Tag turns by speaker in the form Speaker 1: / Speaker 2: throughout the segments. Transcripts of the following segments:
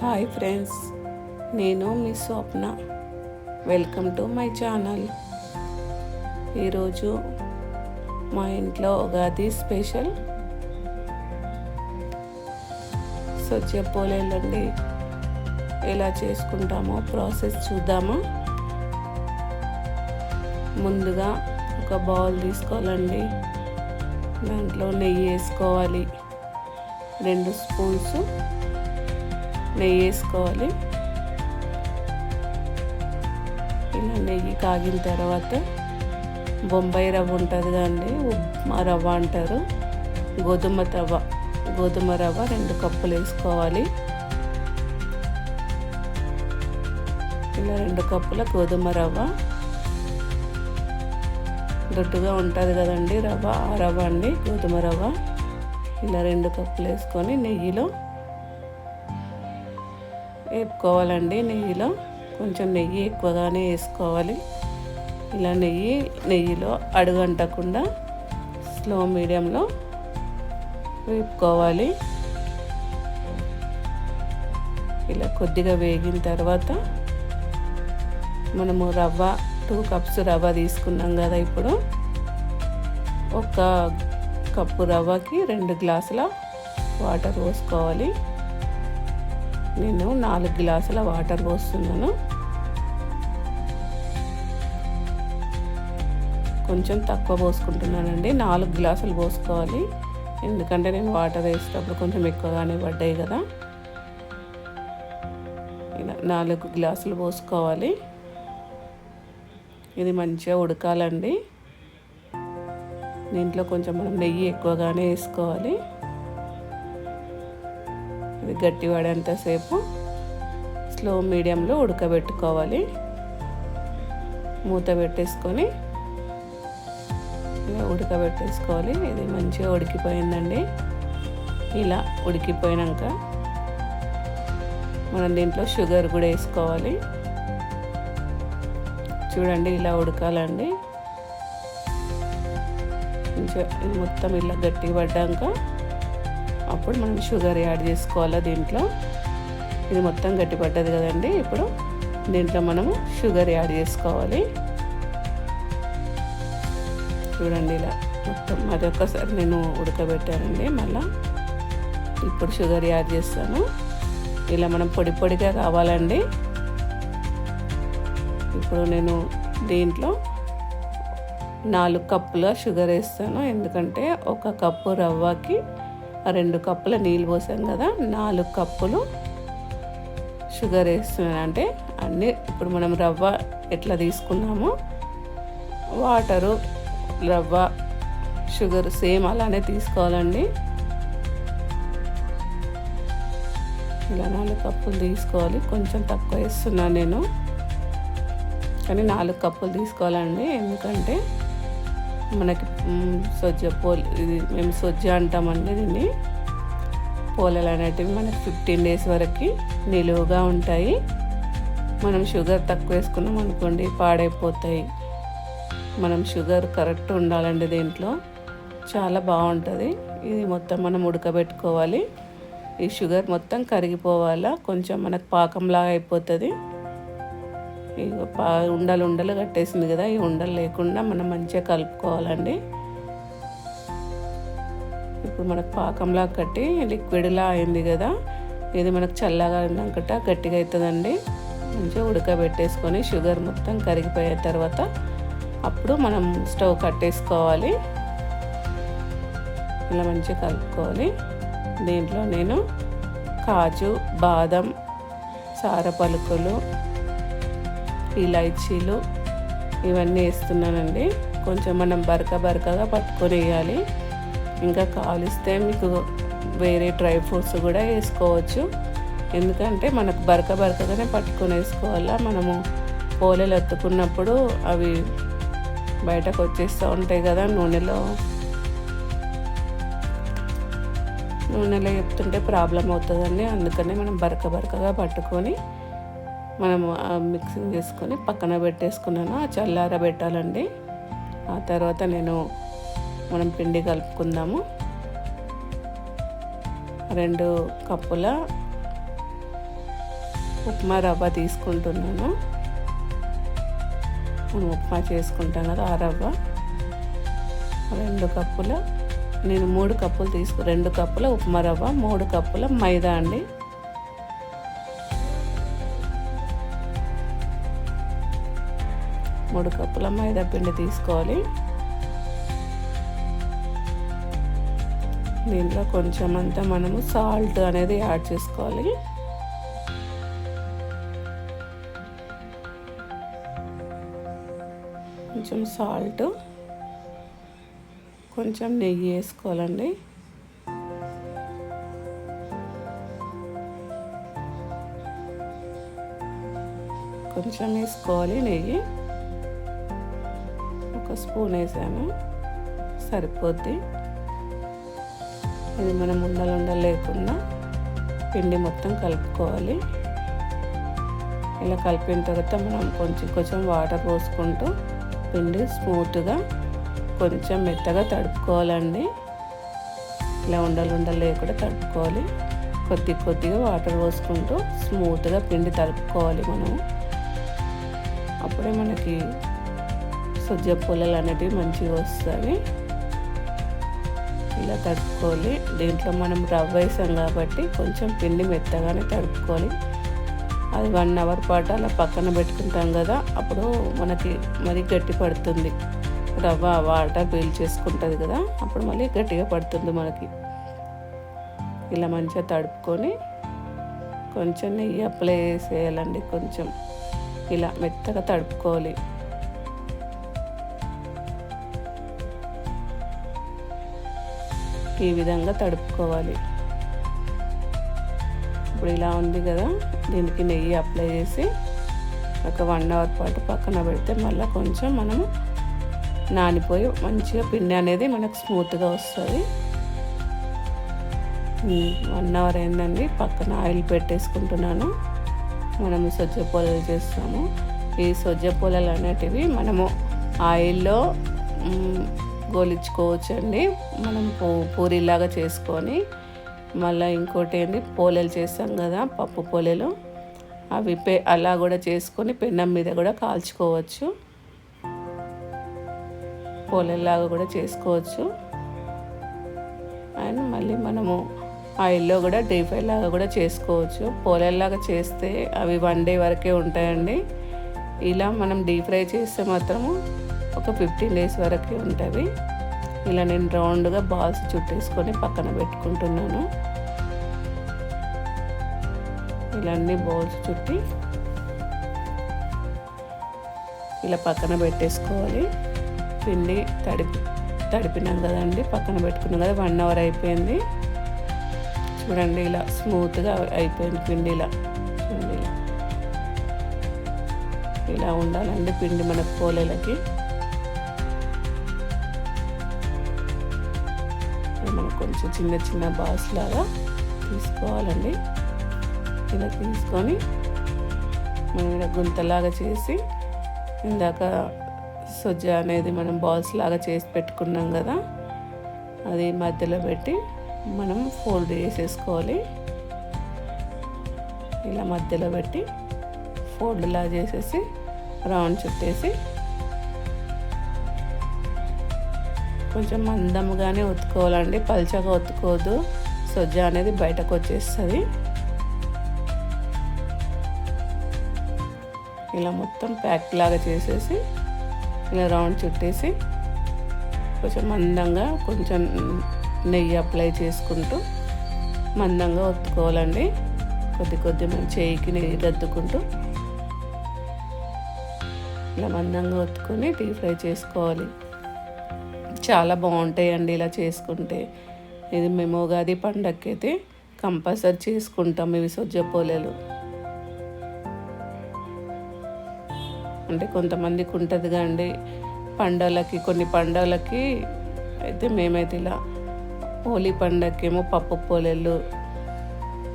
Speaker 1: Hi friends నేను మీ Swapna. Welcome to my channel ఈరోజు మా ఇంట్లో ఉగాది స్పెషల్. సో చెప్పలేదండి ఎలా చేసుకుంటామో ప్రాసెస్ చూద్దామా? ముందుగా ఒక బౌల్ తీసుకోవాలండి. దాంట్లో నెయ్యి వేసుకోవాలి. రెండు స్పూన్స్ నెయ్యి వేసుకోవాలి. ఇలా నెయ్యి కాగిన తర్వాత బొంబాయి రవ్వ ఉంటుంది కదండి ఉప్మా రవ్వ అంటారు. గోధుమ రవ్వ గోధుమ రవ్వ రెండు కప్పులు వేసుకోవాలి. ఇలా రెండు కప్పుల గోధుమ రవ్వ. దొడ్డుగా ఉంటుంది కదండి రవ్వ ఆ రవ్వ అండి గోధుమ రవ్వ. ఇలా రెండు కప్పులు వేసుకొని నెయ్యిలో వేపుకోవాలండి నెయ్యిలో. కొంచెం నెయ్యి ఎక్కువగానే వేసుకోవాలి. ఇలా నెయ్యి నెయ్యిలో అడుగంటకుండా స్లో మీడియంలో వేపుకోవాలి. ఇలా కొద్దిగా వేగిన తర్వాత మనము రవ్వ టూ కప్స్ రవ్వ తీసుకున్నాం కదా ఇప్పుడు. ఒక కప్పు రవ్వకి రెండు గ్లాసుల వాటర్ పోసుకోవాలి. నేను నాలుగు గ్లాసుల వాటర్ పోస్తున్నాను. కొంచెం తక్కువ పోసుకుంటున్నానండి. నాలుగు గ్లాసులు పోసుకోవాలి. ఎందుకంటే నేను వాటర్ వేసేటప్పుడు కొంచెం ఎక్కువగానే పడ్డాయి కదా. ఇలా నాలుగు గ్లాసులు పోసుకోవాలి. ఇది మంచిగా ఉడకాలండి. దీంట్లో కొంచెం మనం నెయ్యి ఎక్కువగానే వేసుకోవాలి. ఇది గట్టి పడేంతసేపు స్లో మీడియంలో ఉడకబెట్టుకోవాలి. మూత పెట్టేసుకొని ఇలా ఉడకబెట్టేసుకోవాలి. ఇది మంచిగా ఉడికిపోయిందండి. ఇలా ఉడికిపోయినాక మనం దీంట్లో షుగర్ కూడా వేసుకోవాలి. చూడండి ఇలా ఉడకాలండి. కొంచెం ఇది మొత్తం ఇలా గట్టి పడ్డాక అప్పుడు మనం షుగర్ యాడ్ చేసుకోవాలా దీంట్లో. ఇది మొత్తం గట్టి పడ్డది కదండి. ఇప్పుడు దీంట్లో మనము షుగర్ యాడ్ చేసుకోవాలి. చూడండి ఇలా మొత్తం అది ఒక్కసారి నేను ఉడకబెట్టానండి మళ్ళా. ఇప్పుడు షుగర్ యాడ్ చేస్తాను. ఇలా మనం పొడి పొడిగా కావాలండి ఇప్పుడు నేను దీంట్లో నాలుగు కప్పుల షుగర్ వేస్తాను. ఎందుకంటే ఒక కప్పు రవ్వకి రెండు కప్పుల నీళ్ళు పోసాం కదా నాలుగు కప్పులు షుగర్ వేస్తున్నాను. అంటే అన్నీ ఇప్పుడు మనం రవ్వ ఎట్లా తీసుకున్నామో వాటరు రవ్వ షుగర్ సేమ్ అలానే తీసుకోవాలండి. ఇలా నాలుగు కప్పులు తీసుకోవాలి. కొంచెం తక్కువ వేస్తున్నాను నేను కానీ నాలుగు కప్పులు తీసుకోవాలండి. ఎందుకంటే మనకి సొజ్జ పోల్ ఇది మేము సొజ్జ అంటామండి దీన్ని. పోలలు అనేటివి మనకి ఫిఫ్టీన్ డేస్ వరకు నిలువుగా ఉంటాయి. మనం షుగర్ తక్కువ వేసుకున్నాం అనుకోండి పాడైపోతాయి. మనం షుగర్ కరెక్ట్ ఉండాలండి దీంట్లో. చాలా బాగుంటుంది. ఇది మొత్తం మనం ఉడకబెట్టుకోవాలి. ఈ షుగర్ మొత్తం కరిగిపోవాలా కొంచెం మనకు పాకంలాగా అయిపోతుంది. ఉండలు ఉండలు కట్టేసింది కదా ఈ ఉండలు లేకుండా మనం మంచిగా కలుపుకోవాలండి. ఇప్పుడు మనకు పాకంలా కట్టి లిక్విడ్లా అయింది కదా ఇది మనకు చల్లగా అయినాకట గట్టిగా అవుతుందండి మంచిగా ఉడకబెట్టేసుకొని షుగర్ మొత్తం కరిగిపోయిన తర్వాత అప్పుడు మనం స్టవ్ కట్టేసుకోవాలి. ఇలా మంచిగా కలుపుకోవాలి. దీంట్లో నేను కాజు బాదం సార పలుకులు ఇలాచీలు ఇవన్నీ వేస్తున్నానండి. కొంచెం మనం బరక బరకగా పట్టుకొని వేయాలి ఇంకా కాలిస్తే మీకు వేరే డ్రై ఫ్రూట్స్ కూడా వేసుకోవచ్చు. ఎందుకంటే మనకు బరక బరకగానే పట్టుకొని వేసుకోవాలా? మనము పోలేలు ఎత్తుకున్నప్పుడు అవి బయటకు వచ్చేస్తూ ఉంటాయి కదా నూనెలో. నూనెలో చెప్తుంటే ప్రాబ్లం అవుతుందండి. అందుకనే మనం బరక బరకగా పట్టుకొని మనం మిక్సింగ్ చేసుకొని పక్కన పెట్టేసుకున్నాను ఆ చల్లార పెట్టాలండి. ఆ తర్వాత నేను మనం పిండి కలుపుకుందాము. రెండు కప్పుల ఉప్మా రవ్వ తీసుకుంటున్నాను. మనం ఉప్మా చేసుకుంటాం కదా ఆ రవ్వ. రెండు కప్పుల నేను మూడు కప్పులు తీసుకు రెండు కప్పుల ఉప్మా రవ్వ మూడు కప్పుల మైదా అండి. మూడు కప్పుల మైదా పిండి తీసుకోవాలి. దీంట్లో కొంచెం అంతా మనము సాల్ట్ అనేది యాడ్ చేసుకోవాలి. కొంచెం సాల్ట్ కొంచెం నెయ్యి వేసుకోవాలండి. కొంచెం వేసుకోవాలి నెయ్యి. ఒక స్పూన్ వేసాను. సరిపోద్ది. ఇది మనం ఉండలు ఉండలు లేకుండా పిండి మొత్తం కలుపుకోవాలి. ఇలా కలిపిన తర్వాత మనం కొంచెం కొంచెం వాటర్ పోసుకుంటూ పిండి స్మూత్గా కొంచెం మెత్తగా తడుపుకోవాలండి. ఇలా ఉండలు ఉండలు లేకుండా తడుపుకోవాలి. కొద్ది కొద్దిగా వాటర్ పోసుకుంటూ స్మూత్గా పిండి తడుపుకోవాలి మనం. అప్పుడే మనకి సుజ్జ పొలలు అనేటివి మంచిగా వస్తాయి. ఇలా తడుపుకోవాలి. దీంట్లో మనం రవ్వ వేసాం కాబట్టి కొంచెం పిండి మెత్తగానే తడుపుకోవాలి. అది వన్ అవర్ పాటు అలా పక్కన పెట్టుకుంటాం కదా అప్పుడు మనకి మరీ గట్టి పడుతుంది. రవ్వ వాటర్ పీల్ చేసుకుంటుంది కదా అప్పుడు మళ్ళీ గట్టిగా పడుతుంది మనకి. ఇలా మంచిగా తడుపుకొని కొంచెం నెయ్యి అప్లై చేసేయాలండి కొంచెం. ఇలా మెత్తగా తడుపుకోవాలి. ఈ విధంగా తడుపుకోవాలి. ఇప్పుడు ఇలా ఉంది కదా దీనికి నెయ్యి అప్లై చేసి ఒక వన్ అవర్ పాటు పక్కన పెడితే మళ్ళీ కొంచెం మనము నానిపోయి మంచిగా పిండి అనేది మనకు స్మూత్గా వస్తుంది. వన్ అవర్ అయిందండి పక్కన ఆయిల్ పెట్టేసుకుంటున్నాను. మనము సజ్జ పొలలు చేస్తాము. ఈ సొజ్జ పొలలు అనేటివి మనము ఆయిల్లో గోలించుకోవచ్చు అండి మనం పూ పూరిలాగా చేసుకొని మళ్ళీ ఇంకోటి ఏంటి? పోలేలు చేస్తాం కదా పప్పు పోలేలు. అవి పె అలా కూడా చేసుకొని పెన్నం మీద కూడా కాల్చుకోవచ్చు. పోలేలాగా కూడా చేసుకోవచ్చు. అండ్ మళ్ళీ మనము ఆయిల్లో కూడా డీప్ ఫ్రై లాగా కూడా చేసుకోవచ్చు. పోలేలాగా చేస్తే అవి వన్ డే వరకే ఉంటాయండి. ఇలా మనం డీప్ ఫ్రై చేస్తే మాత్రము ఒక ఫిఫ్టీన్ డేస్ వరకే ఉంటుంది. ఇలా నేను రౌండ్గా బాల్స్ చుట్టేసుకొని పక్కన పెట్టుకుంటున్నాను. ఇలా అన్ని బౌల్స్ చుట్టి ఇలా పక్కన పెట్టేసుకోవాలి. పిండి తడిపి తడిపినాం కదండి పక్కన పెట్టుకున్నాం కదా వన్ అవర్ అయిపోయింది. చూడండి ఇలా స్మూత్గా అయిపోయింది పిండి ఇలా. చూడండి ఇలా. ఇలా ఉండాలండి పిండి మన పోలేలకి. మనం కొంచెం చిన్న చిన్న బాల్స్ లాగా తీసుకోవాలండి. ఇలా తీసుకొని మనం ఇలా గుంతలాగా చేసి ఇందాక సొజ్జ అనేది మనం బాల్స్ లాగా చేసి పెట్టుకున్నాం కదా అది మధ్యలో పెట్టి మనం ఫోల్డ్ చేసేసుకోవాలి. ఇలా మధ్యలో పెట్టి ఫోల్డ్లా చేసేసి రౌండ్ చుట్టేసి కొంచెం మందముగానే ఒత్తుకోవాలండి. పలుచగా ఒత్తుకోవద్దు. సొజ్జ అనేది బయటకు వచ్చేస్తుంది. ఇలా మొత్తం ప్యాక్ లాగా చేసేసి ఇలా రౌండ్ చుట్టేసి కొంచెం మందంగా కొంచెం నెయ్యి అప్లై చేసుకుంటూ మందంగా ఒత్తుకోవాలండి. కొద్ది కొద్ది మన చేయికి నెయ్యి దద్దుకుంటూ ఇలా మందంగా ఒత్తుకొని డీప్ ఫ్రై చేసుకోవాలి. చాలా బాగుంటాయండి ఇలా చేసుకుంటే. ఇది మేము ఉగాది పండగకి అయితే కంపల్సరీ చేసుకుంటాం ఇవి సొజ్జ పోలేలు. అంటే కొంతమందికి ఉంటుంది కండి పండుగలకి కొన్ని పండుగలకి అయితే మేమైతే ఇలా హోలీ పండగకేమో పప్పు పోలేలు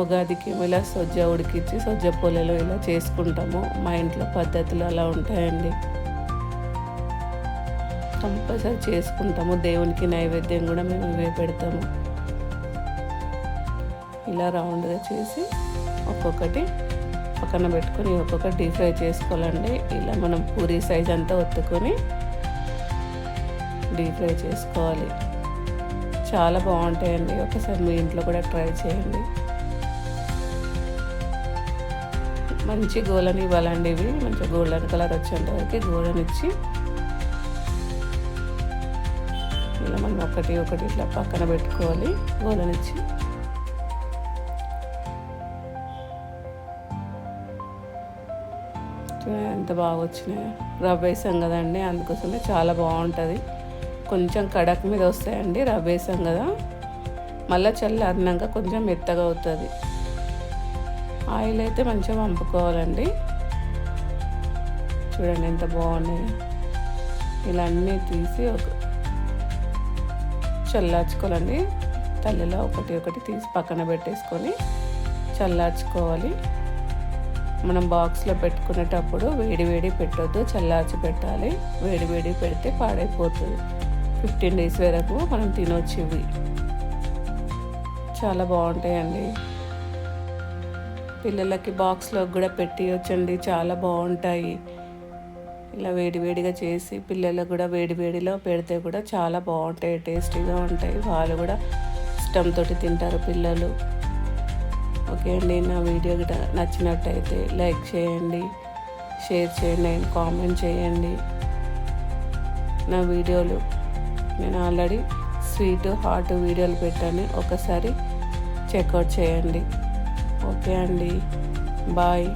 Speaker 1: ఉగాదికి ఏమో ఇలా సొజ్జ ఉడికిచ్చి సొజ్జ పోలేలు ఇలా చేసుకుంటాము. మా ఇంట్లో పద్ధతులు అలా ఉంటాయండి. కంపల్సరీ చేసుకుంటాము. దేవునికి నైవేద్యం కూడా మేము ఇవే పెడతాము. ఇలా రౌండ్గా చేసి ఒక్కొక్కటి పక్కన పెట్టుకొని ఒక్కొక్కటి డీప్ ఫ్రై చేసుకోవాలండి. ఇలా మనం పూరి సైజ్ అంతా ఒత్తుకొని డీప్ ఫ్రై చేసుకోవాలి. చాలా బాగుంటాయండి. ఒకసారి మీ ఇంట్లో కూడా ట్రై చేయండి. మంచి గోలని ఇవ్వాలండి ఇవి. మంచి గోల్డెన్ కలర్ వచ్చేంత వరకు గోల్డెనిచ్చి ఇలా మనం ఒకటి ఒకటి ఇట్లా పక్కన పెట్టుకోవాలి. గోలనిచ్చి. ఎంత బాగా వచ్చినాయి. రవ్వ వేసాం కదండి అందుకోసమే చాలా బాగుంటుంది. కొంచెం కడక్ మీద వస్తాయండి రవ్వ వేసాం కదా. మళ్ళీ చల్లారినాక కొంచెం మెత్తగా అవుతుంది. ఆయిల్ అయితే మంచిగా పంపుకోవాలండి చూడండి ఎంత బాగున్నాయి. ఇలా అన్నీ తీసి ఒక చల్లార్చుకోవాలండి. తల్లిలో ఒకటి ఒకటి తీసి పక్కన పెట్టేసుకొని చల్లార్చుకోవాలి. మనం బాక్స్లో పెట్టుకునేటప్పుడు వేడివేడి పెట్టొద్దు చల్లార్చి పెట్టాలి. వేడివేడి పెడితే పాడైపోతుంది. ఫిఫ్టీన్ డేస్ వరకు మనం తినొచ్చు ఇవి చాలా బాగుంటాయండి. పిల్లలకి బాక్స్లో కూడా పెట్టియొచ్చండి. చాలా బాగుంటాయి. ఇలా వేడివేడిగా చేసి పిల్లలకు కూడా వేడివేడిలో పెడితే కూడా చాలా బాగుంటాయి టేస్టీగా ఉంటాయి. వాళ్ళు కూడా ఇష్టంతో తింటారు పిల్లలు. ఓకే అండి నా వీడియో కూడా నచ్చినట్టయితే లైక్ చేయండి షేర్ చేయండి అండ్ కామెంట్ చేయండి. నా వీడియోలు నేను ఆల్రెడీ స్వీట్ హాట్ వీడియోలు పెట్టాను. ఒకసారి చెక్అవుట్ చేయండి. ఓకే అండి బాయ్.